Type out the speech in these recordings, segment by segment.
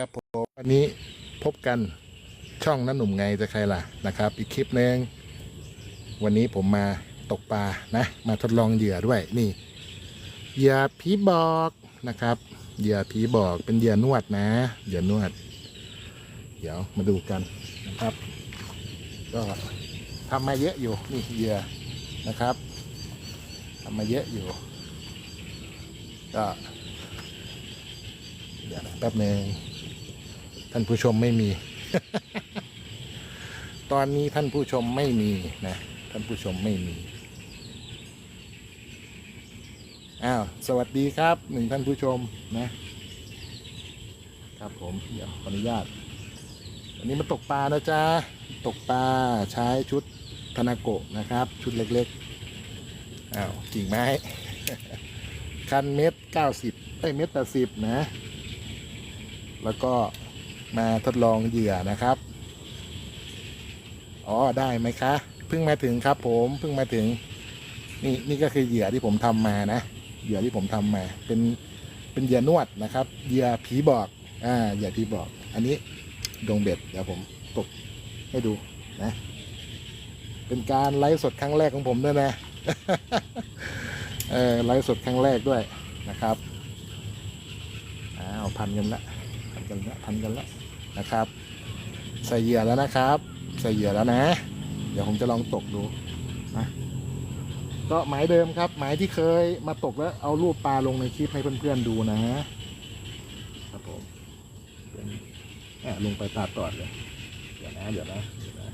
ครับผมวันนี้พบกันช่องน้าหนุ่มไงจะใครล่ะนะครับ อีกคลิปหนึ่งวันนี้ผมมาตกปลานะมาทดลองเหยื่อด้วยนี่เหยื่อผีบอกนะครับเหยื่อผีบอกเป็นเหยื่อนวดนะเหยื่อนวด เดี๋ยวมาดูกันนะครับ ก็ทำมาเยอะอยู่นี่เหยื่อนะครับทำมาเยอะอยู่ ก็เดี๋ยวแป๊บหนึ่ง ท่านผู้ชมไม่มี ตอนนี้ท่านผู้ชมไม่มีนะท่านผู้ชมไม่มีอ้าวสวัสดีครับหนึ่งท่านผู้ชมนะ ครับผมเดี๋ยวขออนุญาตวันนี้มาตกปลานะจ๊ะตกปลาใช้ชุดธนาโกะนะครับ ชุดเล็กๆอ้าวกิ่งไม้ คันเม็ดเก้าสิบไอยเม็ดแปดสิบนะ แล้วก็ มาทดลองเหยื่อนะครับ อ๋อได้ไหมคะ เพิ่งมาถึงครับ ผมเพิ่งมาถึง นี่นี่ก็คือเหยื่อที่ผมทำมานะเหยื่อที่ผมทำมา เป็นเป็นเหยื่อนวดนะครับเหยื่อผีบอก อ่าเหยื่อผีบอก อันนี้ดงเบ็ดเดี๋ยวผมตกให้ดูนะ เป็นการไลฟ์สดครั้งแรกของผมด้วยนะเออไลฟ์สดครั้งแรกด้วยนะครับอ้าวพันกันละพันกันละพันกันละ นะครับ ใส่เหยื่อแล้วนะครับ ใส่เหยื่อแล้วนะ เดี๋ยวผมจะลองตกดูนะก็หมายเดิมครับ หมายที่เคยมาตกแล้วเอารูปปลาลงในคลิปให้เพื่อนๆดูนะครับผมเป็นแอบลงไปตาตอดเลย เดี๋ยวนะเดี๋ยวนะเดี๋ยวนะ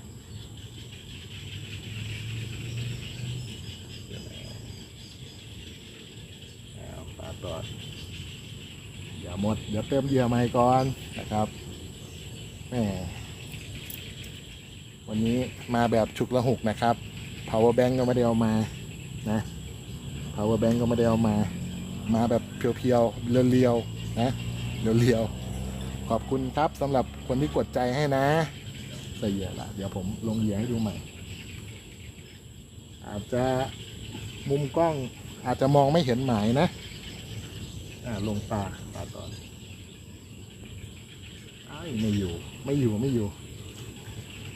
เดี๋ยวนะปลาตอดอย่าหมดเดี๋ยวเติมเหยื่อใหม่ก่อนนะครับ แหมวันนี้มาแบบฉุกละหุกนะครับ power bank ก็ไม่ได้เอามานะ power bank ก็ไม่ได้เอามา มาแบบเพียวๆเรียวๆนะเรียวๆขอบคุณครับสำหรับคนที่กดใจให้นะใส่เหยื่อละเดี๋ยวผมลงเหยื่อให้ดูใหม่ อาจจะมุมกล้องอาจจะมองไม่เห็นหมายนะ อ่าลงปลาปลาก่อน ไอ้ายไม่อยู่ ไม่อยู่ไม่อยู่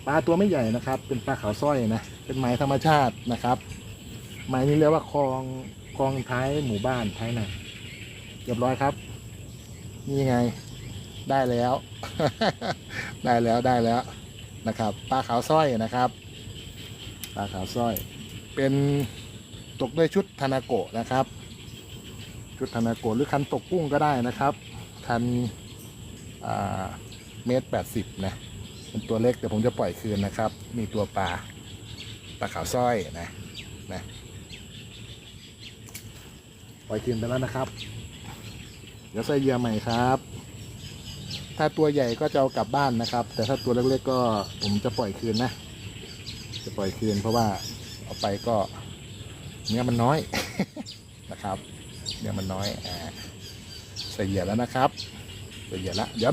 ปลาตัวไม่ใหญ่นะครับ เป็นปลาขาวสร้อยนะ เป็นไม้ธรรมชาตินะครับ ไม้นี้เรียกว่าคลองคลองท้ายหมู่บ้านท้ายนาเรียบร้อยครับ นี่ไง ได้แล้ว ได้แล้วได้แล้วนะครับ ปลาขาวสร้อยนะครับ ปลาขาวสร้อย เป็นตกด้วยชุดธนาโกะนะครับ ชุดธนาโกะหรือคันตกกุ้งก็ได้นะครับ คันอ่า เมตรแปดสิบนะเป็นตัวเล็กแต่ผมจะปล่อยคืนนะครับ มีตัวปลาปลาขาวสร้อยนะนะปล่อยคืนไปแล้วนะครับ เดี๋ยวใส่เหยื่อใหม่ครับ ถ้าตัวใหญ่ก็จะเอากลับบ้านนะครับ แต่ถ้าตัวเล็กๆก็ผมจะปล่อยคืนนะ จะปล่อยคืนเพราะว่าเอาไปก็เนื้อมันน้อยนะครับเดี๋ยมันน้อยอ่าใส่เหยื่อแล้วนะครับใส่เหยื่อแล้วเดี๋ยว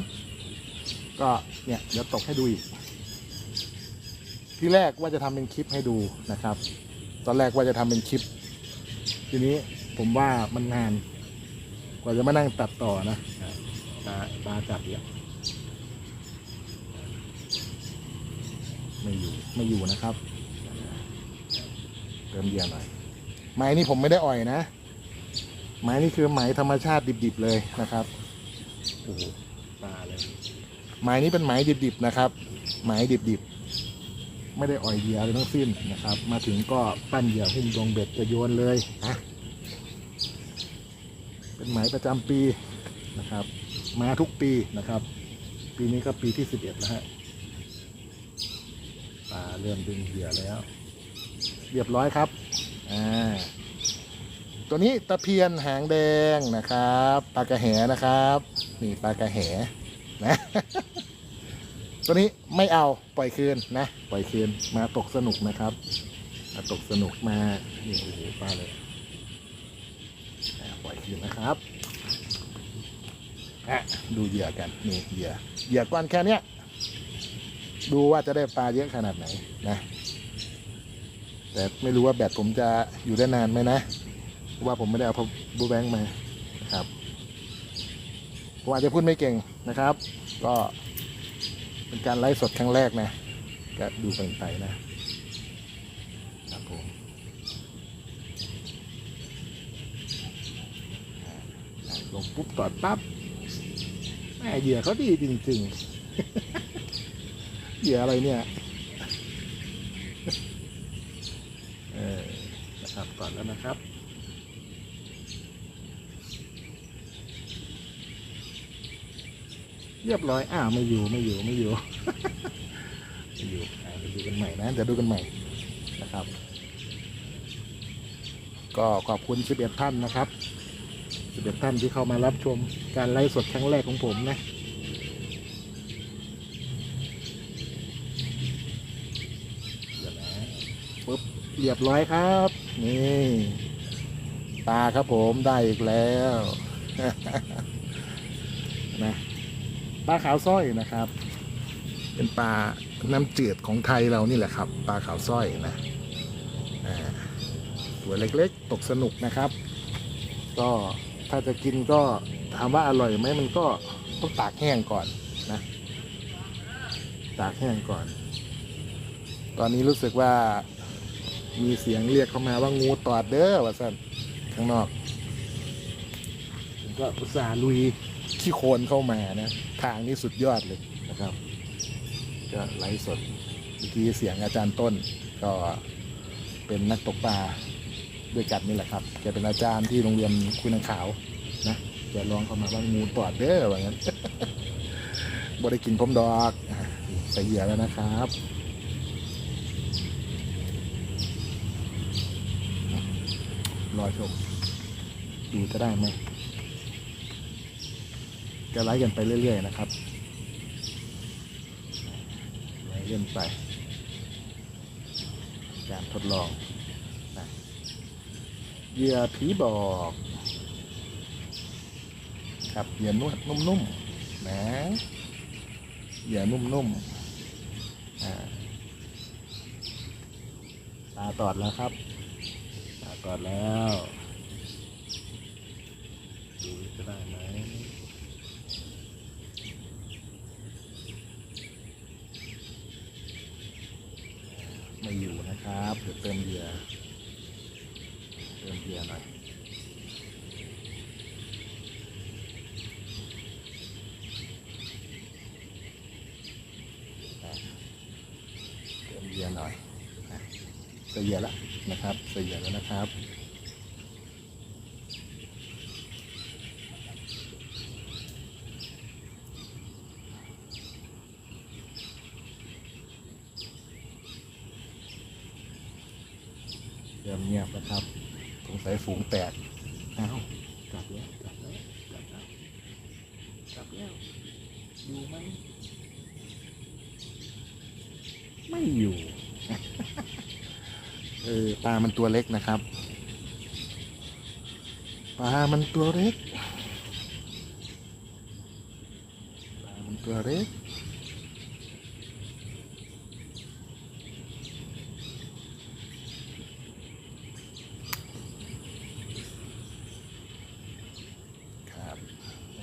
ก็เนี่ยเดี๋ยวตกให้ดูอีก ที่แรกว่าจะทำเป็นคลิปให้ดูนะครับ ตอนแรกว่าจะทำเป็นคลิป ทีนี้ผมว่ามันนาน กว่าจะมานั่งตัดต่อนะอ่าปลาจับเนี่ยไม่อยู่ไม่อยู่นะครับเติมเหยื่อหน่อยไม้นี่ผมไม่ได้อ่อยนะ ไม้นี่คือไม้ธรรมชาติดิบๆเลยนะครับโอ้โหปลาเลย ไม้นี้เป็นไม้ดิบๆนะครับไม้ดิบๆ ไม่ได้อ่อยเหยื่อเลยทั้งสิ้นนะครับ มาถึงก็ปั้นเหยื่อหุ้มดงเบ็ดจะโยนเลยนะเป็นไม้ประจำปีนะครับ มาทุกปีนะครับ ปีนี้ก็ปีที่สิบเอ็ดแล้วฮะปลาเริ่มดึงเหยื่อแล้ว เรียบร้อยครับอ่าตัวนี้ตะเพียนหางแดงนะครับปลากระแหนะครับ นี่ปลากระแห นะตัวนี้ไม่เอาปล่อยคืนนะ ปล่อยคืนมาตกสนุกนะครับมาตกสนุกมานี่โอ้โหปลาเลยปล่อยคืนนะครับอะดูเหยื่อกันนี่เหยื่อเหยื่อก้อนแค่เนี้ยดูว่าจะได้ปลาเยอะขนาดไหนนะ แต่ไม่รู้ว่าแบตผมจะอยู่ได้นานไหมนะเพราะว่าผมไม่ได้เอาพบูแบงค์มาครับ ผมอาจจะพูดไม่เก่งนะครับ ก็เป็นการไลฟ์สดครั้งแรกนะก็ดูกันไปนะครับผมอ่าลงปุ๊บตอดปั๊บแม่เหยื่อเขาดีจริงๆเหยื่ออะไรเนี่ยเออนะครับก่อนแล้วนะครับ เรียบร้อยอ้าวไม่อยู่ไม่อยู่ไม่อยู่ไม่อยู่อ่าไปดูกันใหม่นะเดี๋ยวดูกันใหม่นะครับ ก็ขอบคุณ11ท่านนะครับ11ท่านที่เข้ามารับชมการไลฟ์สดครั้งแรกของผมนะเดี๋ยวนะปุ๊บเรียบร้อยครับ นี่ปลาครับผมได้อีกแล้ว นะ ปลาขาวสร้อยนะครับ เป็นปลาน้ำจืดของไทยเรานี่แหละครับปลาขาวสร้อยนะอ่าตัวเล็กๆ ตกสนุกนะครับ ก็ถ้าจะกินก็ถามว่าอร่อยไหมมันก็ต้องตากแห้งก่อนนะตากแห้งก่อน ตอนนี้รู้สึกว่ามีเสียงเรียกเข้ามาว่างูตอดเด้อว่าสั่นข้างนอก ก็อุตส่าห์ลุยขี้โคลนเข้ามานะ ทางนี้สุดยอดเลยนะครับ ก็ไลฟ์สดเมื่อกี้เสียงอาจารย์ต้น ก็เป็นนักตกปลาด้วยกันนี่แหละครับแกเป็นอาจารย์ที่โรงเรียนคุณนางขาวนะแกลองเข้ามาว่างูตอดเด้อว่างั้นบ่ได้กินพร้อมดอกอะใส่เหยื่อแล้วนะครับรอชมดูจะได้ไหม จะไลฟ์กันไปเรื่อย ๆ นะครับไลฟ์กันไป การทดลองนะเหยื่อผีบอกครับเหยื่อนวดนุ่มๆนะเหยื่อนุ่มๆอ่าตาตอดแล้วครับ ตาตอดแล้ว ดูจะได้ไหมอยู่นะ ครับเดี๋ยวเติมเบียร์เติมเบียร์หน่อยเติมเบียร์หน่อยเสียแล้วนะครับใส่เหยื่อแล้วนะครับ งียบแล้วครับ สงสัยฝูงแตกอ้าวกลับแล้วกลับแล้วกลับแล้วกลับแล้วอยู่ไหมไม่อยู่ เออปลามันตัวเล็กนะครับปลามันตัวเล็กปลามันตัวเล็ก ครับแหม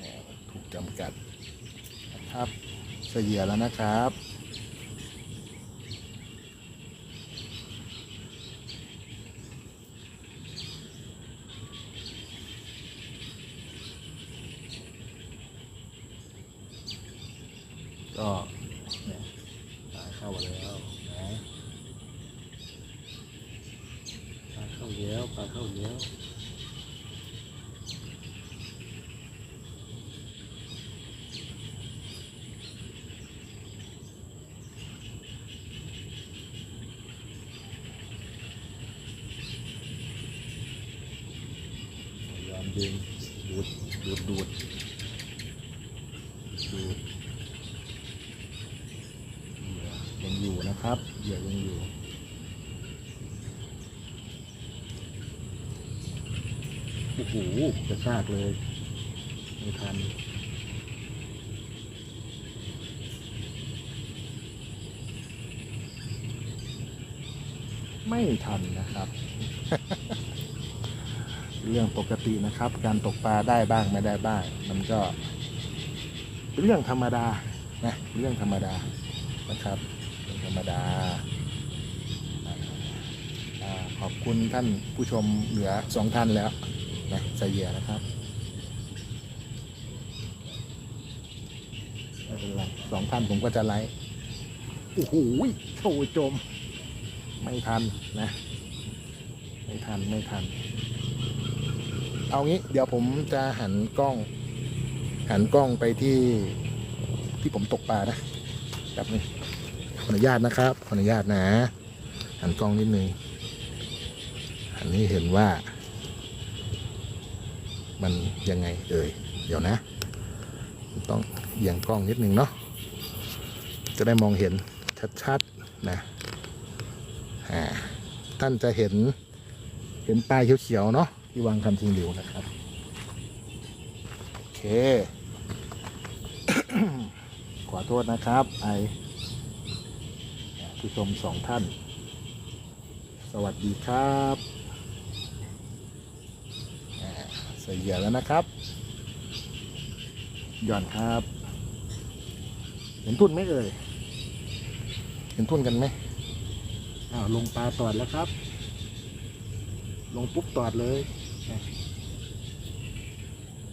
ถูกจำกัดนะครับ เสียแล้วนะครับ ก็เนี่ยเข้ามาแล้วนะปลาเข้าแล้วปลาเข้าแล้วยายามดึงดูดดูดดูดดูดเหยื่อยังอยู่ นะครับเหยื่อยังอยู่โอ้โหกระชากเลยไม่ทันไม่ทันนะครับ เรื่องปกตินะครับ การตกปลาได้บ้างไม่ได้บ้าง มันก็เป็นเรื่องธรรมดานะเรื่องธรรมดานะครับ รมดาอ่าอ่าขอบคุณท่านผู้ชมเหลือสองท่านแล้วนะใส่เหยื่อนะครับไม่เป็นไรสองท่านผมก็จะไลฟ์โอ้โหโถจม ไม่ทันนะ ไม่ทันไม่ทัน เอางี้เดี๋ยวผมจะหันกล้อง หันกล้องไปที่ที่ผมตกปลานะแบบนี้ ขออนุญาตนะครับ ขออนุญาตนะ หันกล้องนิดนึง อันนี้เห็นว่า มันยังไงเอ่ย เดี๋ยวนะ ต้องเอียงกล้องนิดนึงเนาะ จะได้มองเห็นชัดๆนะ อ่า ท่านจะเห็น เห็นปลายเขียวๆเนาะที่วางคำชิงหลิวนะครับ โอเค ขอโทษนะครับ ไอ ผู้ชมสองท่าน สวัสดีครับใส่เหยื่อแล้วนะครับหย่อนครับ เห็นทุ่นไหมเอ่ยเห็นทุ่นกันไหมอ้าวลงปลาตอดแล้วครับ ลงปุ๊บตอดเลย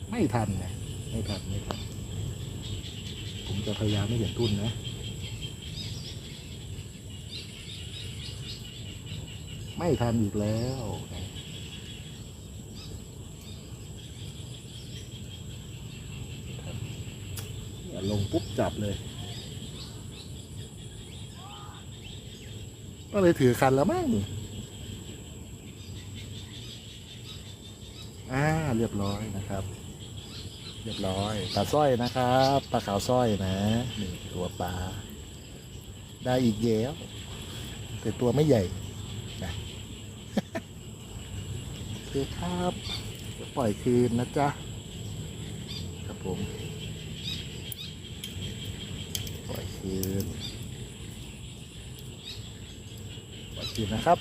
ไม่ทันนะไม่ทันไม่ทันผมจะพยายามไม่เห็นทุ่นนะ ไม่ทันอีกแล้ว ลงปุ๊บจับเลย ก็เลยถือคันแล้วมั้งอ่าเรียบร้อยนะครับเรียบร้อยปลาสร้อยนะครับปลาขาวสร้อยนะนี่ตัวปลาได้อีกเยวแต่ตัวไม่ใหญ่นะ โอ เคครับปล่อยคืนนะจ๊ะ ครับผม ปล่อยคืน ปล่อยคืนนะครับ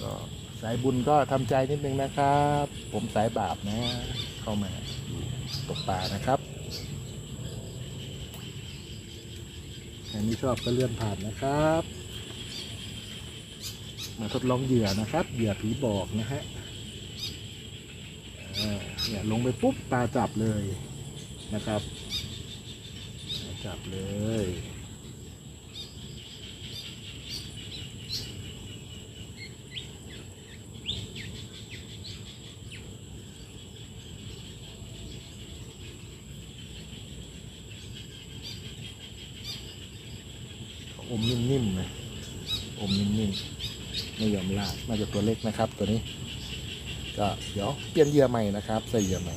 ก็สายบุญก็ทำใจนิดนึงนะครับ ผมสายบาปนะ เข้ามา ตกปลานะครับใครไม่ชอบก็เลื่อนผ่านนะครับ มาทดลองเหยื่อนะครับ เหยื่อผีบอกนะฮะเนี่ยลงไปปุ๊บปลาจับเลยนะครับ จับเลย มนิ่มๆนะอมนิ่มๆไม่ยอมลากน่าจะตัวเล็กนะครับ ตัวนี้ ก็เดี๋ยวเปลี่ยนเหยื่อใหม่นะครับ ใส่เหยื่อใหม่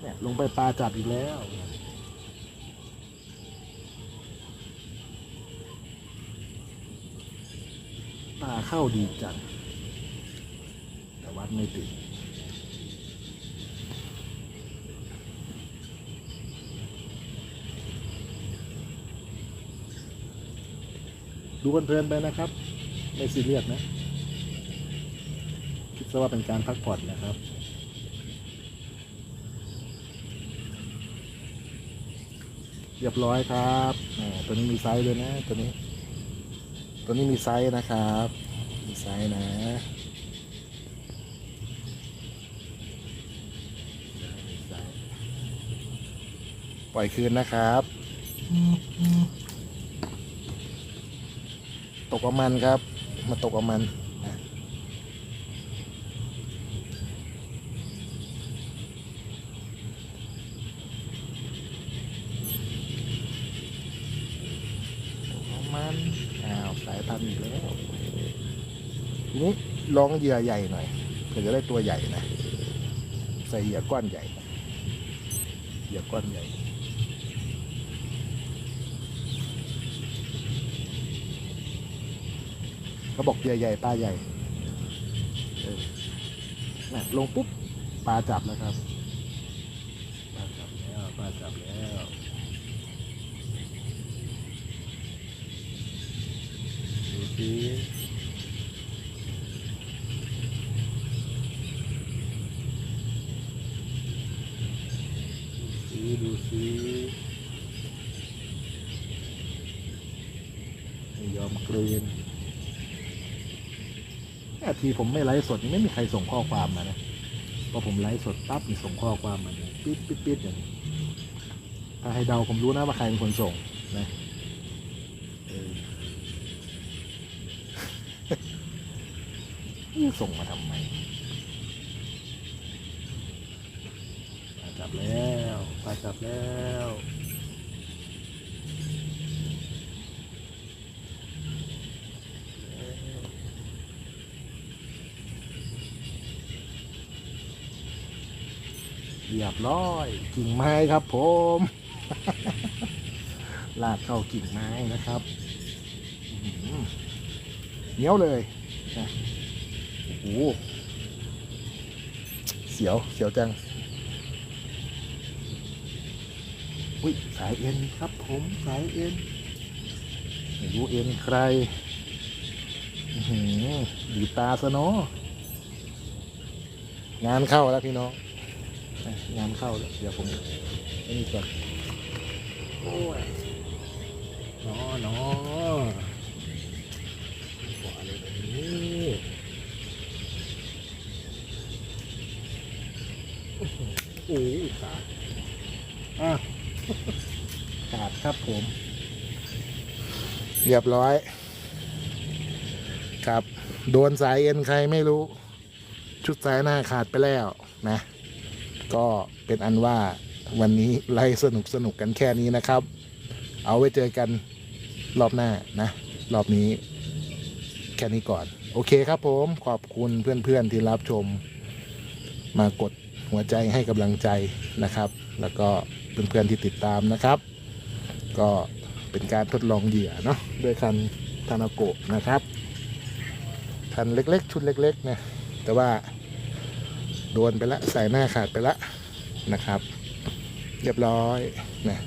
เนี่ยลงไปปลาจับอีกแล้ว ปลาเข้าดีจังแต่วัดไม่ติดดูเพลินๆไปนะครับ ไม่ซีเรียสนะ คิดซะว่าเป็นการพักผ่อนนะครับ เรียบร้อยครับตัวนี้มีไซส์เลยนะตัวนี้ ตัวนี้มีไซส์นะครับ มีไซส์นะปล่อยคืนนะครับ ตกอมันครับ มาตกอมันนะตกกับมัน อ้าวสายพันธุ์ อีกแล้วทีนี้ลองเหยื่อใหญ่หน่อยเพื่อจะได้ตัวใหญ่นะใส่เหยื่อก้อนใหญ่เหยื่อก้อนใหญ่เขาบอกเหยื่อใหญ่ปลาใหญ่นะลงปุ๊บปลาจับแล้วครับปลาจับแล้วปลาจับแล้วดูสิดูสิไม่ยอมกลืนอา ทีผมไม่ไลฟ์สดนี่ไม่มีใครส่งข้อความมานะพอผมไลฟ์สดปั๊บมีส่งข้อความมาปิดปิดปิดอย่างนี้ถ้าให้เดาผมรู้นะว่าใครเป็นคนส่งนะนี่ส่งมาทำไมปลาจับแล้วปลาจับแล้ว บร้อย กิ่งไม้ครับผมลากเข้ากิ่งไม้นะครับเหนียวเลยโอ้โหเสียวเสียวจังอุ้ยสายเอ็นครับผมสายเอ็นไม่รู้เอ็นใครหือดีตาซะเนาะงานเข้าแล้วพี่น้อง งานเข้าแล้วเดี๋ยวผมไอ้นี่ก่อนโอ้ยเนาะเนาะบอกอะไรแบบนี้อื้อหือโอ้ยขาดอะขาดครับผม เรียบร้อย ครับ โดนสายเอ็นใครไม่รู้ ชุดสายหน้าขาดไปแล้วนะ ก็เป็นอันว่าวันนี้ไล่สนุกสนุกกันแค่นี้นะครับ เอาไว้เจอกันรอบหน้านะ รอบนี้แค่นี้ก่อน โอเคครับผมขอบคุณเพื่อนๆที่รับชม มากดหัวใจให้กำลังใจนะครับ แล้วก็เพื่อนๆที่ติดตามนะครับ ก็เป็นการทดลองเหยื่อเนาะด้วยคันทานาโกะนะครับคันเล็กๆ ชุดเล็กๆนะแต่ว่า โดนไปละใส่หน้าขาดไปละนะครับ เรียบร้อยนะ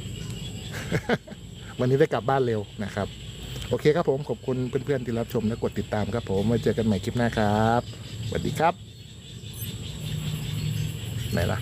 วันนี้ได้กลับบ้านเร็วนะครับ โอเคครับผม ขอบคุณเพื่อนๆที่รับชมและกดติดตามครับผมไว้เจอกันใหม่คลิปหน้าครับสวัสดีครับไหนล่ะ